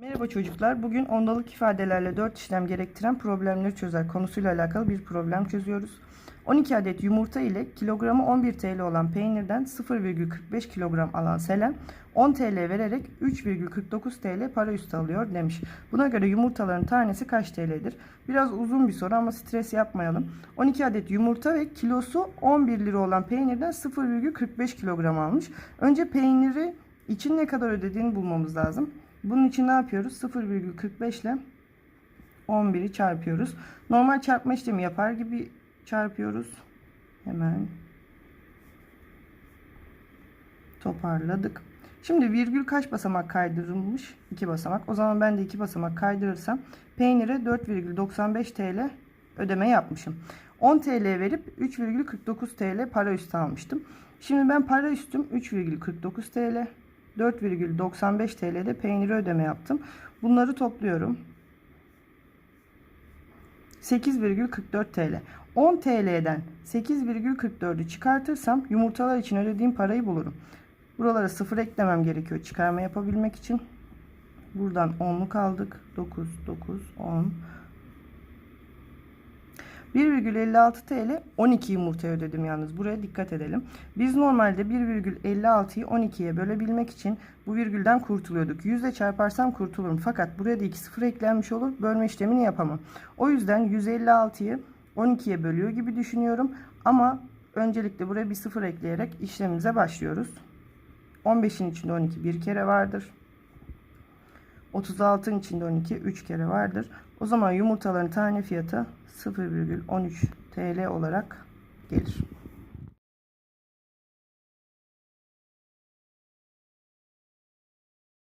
Merhaba çocuklar. Bugün ondalık ifadelerle 4 işlem gerektiren problemleri çözer konusuyla alakalı bir problem çözüyoruz. 12 adet yumurta ile kilogramı 11 TL olan peynirden 0,45 kilogram alan Selen 10 TL vererek 3,49 TL para üstü alıyor demiş. Buna göre yumurtaların tanesi kaç TL'dir? Biraz uzun bir soru ama stres yapmayalım. 12 adet yumurta ve kilosu 11 lira olan peynirden 0,45 kilogram almış. Önce peyniri için ne kadar ödediğini bulmamız lazım. Bunun için ne yapıyoruz? 0,45 ile 11'i çarpıyoruz. Normal çarpma işlemi yapar gibi çarpıyoruz. Hemen toparladık. Şimdi virgül kaç basamak kaydırılmış? 2 basamak. O zaman ben de 2 basamak kaydırırsam peynire 4,95 TL ödeme yapmışım. 10 TL verip 3,49 TL para üstü almıştım. Şimdi ben para üstüm 3,49 TL. 4,95 TL'de peyniri ödeme yaptım. Bunları topluyorum. 8,44 TL. 10 TL'den 8,44'ü çıkartırsam yumurtalar için ödediğim parayı bulurum. Buralara 0 eklemem gerekiyor çıkarma yapabilmek için. Buradan 10'luk aldık. 9, 9, 10. 1,56 TL 12 yumurtaya ödedim yalnız. Buraya dikkat edelim. Biz normalde 1,56'yı 12'ye bölebilmek için bu virgülden kurtuluyorduk. Yüzle çarparsam kurtulurum. Fakat buraya da 2 sıfır eklenmiş olur. Bölme işlemini yapamam. O yüzden 156'yı 12'ye bölüyor gibi düşünüyorum. Ama öncelikle buraya bir sıfır ekleyerek işlemimize başlıyoruz. 15'in içinde 12 bir kere vardır. 36'ın içinde 12 3 kere vardır. O zaman yumurtaların tane fiyatı 0,13 TL olarak gelir.